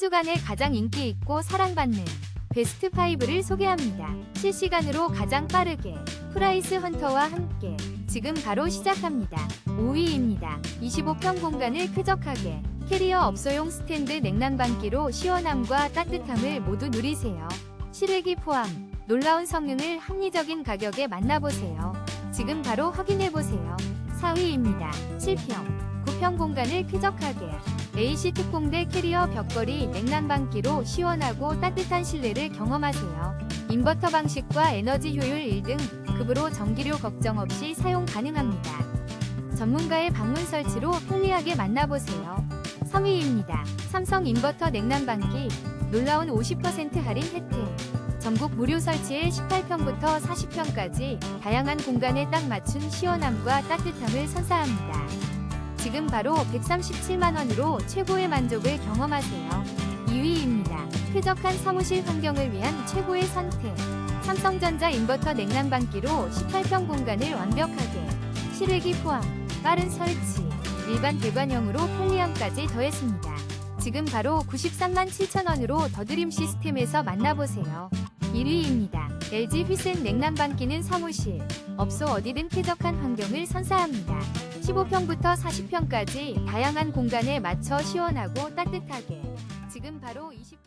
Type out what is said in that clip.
주간에 가장 인기 있고 사랑받는 베스트 5를 소개합니다. 실시간으로 가장 빠르게 프라이스 헌터와 함께 지금 바로 시작합니다. 5위입니다. 25평 공간을 쾌적하게 캐리어 업소용 스탠드 냉난방기로 시원함과 따뜻함을 모두 누리세요. 실외기 포함 놀라운 성능을 합리적인 가격에 만나보세요. 지금 바로 확인해보세요. 4위입니다. 7평 9평 공간을 쾌적하게 AC 특공대 캐리어 벽걸이 냉난방기로 시원하고 따뜻한 실내를 경험하세요. 인버터 방식과 에너지 효율 1등 급으로 전기료 걱정 없이 사용 가능합니다. 전문가의 방문 설치로 편리하게 만나보세요. 3위입니다. 삼성 인버터 냉난방기 놀라운 50% 할인 혜택 전국 무료 설치에 18평부터 40평까지 다양한 공간에 딱 맞춘 시원함과 따뜻함을 선사합니다. 지금 바로 137만원으로 최고의 만족을 경험하세요. 2위입니다. 쾌적한 사무실 환경을 위한 최고의 선택. 삼성전자 인버터 냉난방기로 18평 공간을 완벽하게 실외기 포함, 빠른 설치, 일반 배관형으로 편리함까지 더했습니다. 지금 바로 93만 7천원으로 더드림 시스템에서 만나보세요. 1위입니다. LG 휘센 냉난방기는 사무실, 업소 어디든 쾌적한 환경을 선사합니다. 15평부터 40평까지 다양한 공간에 맞춰 시원하고 따뜻하게. 지금 바로 20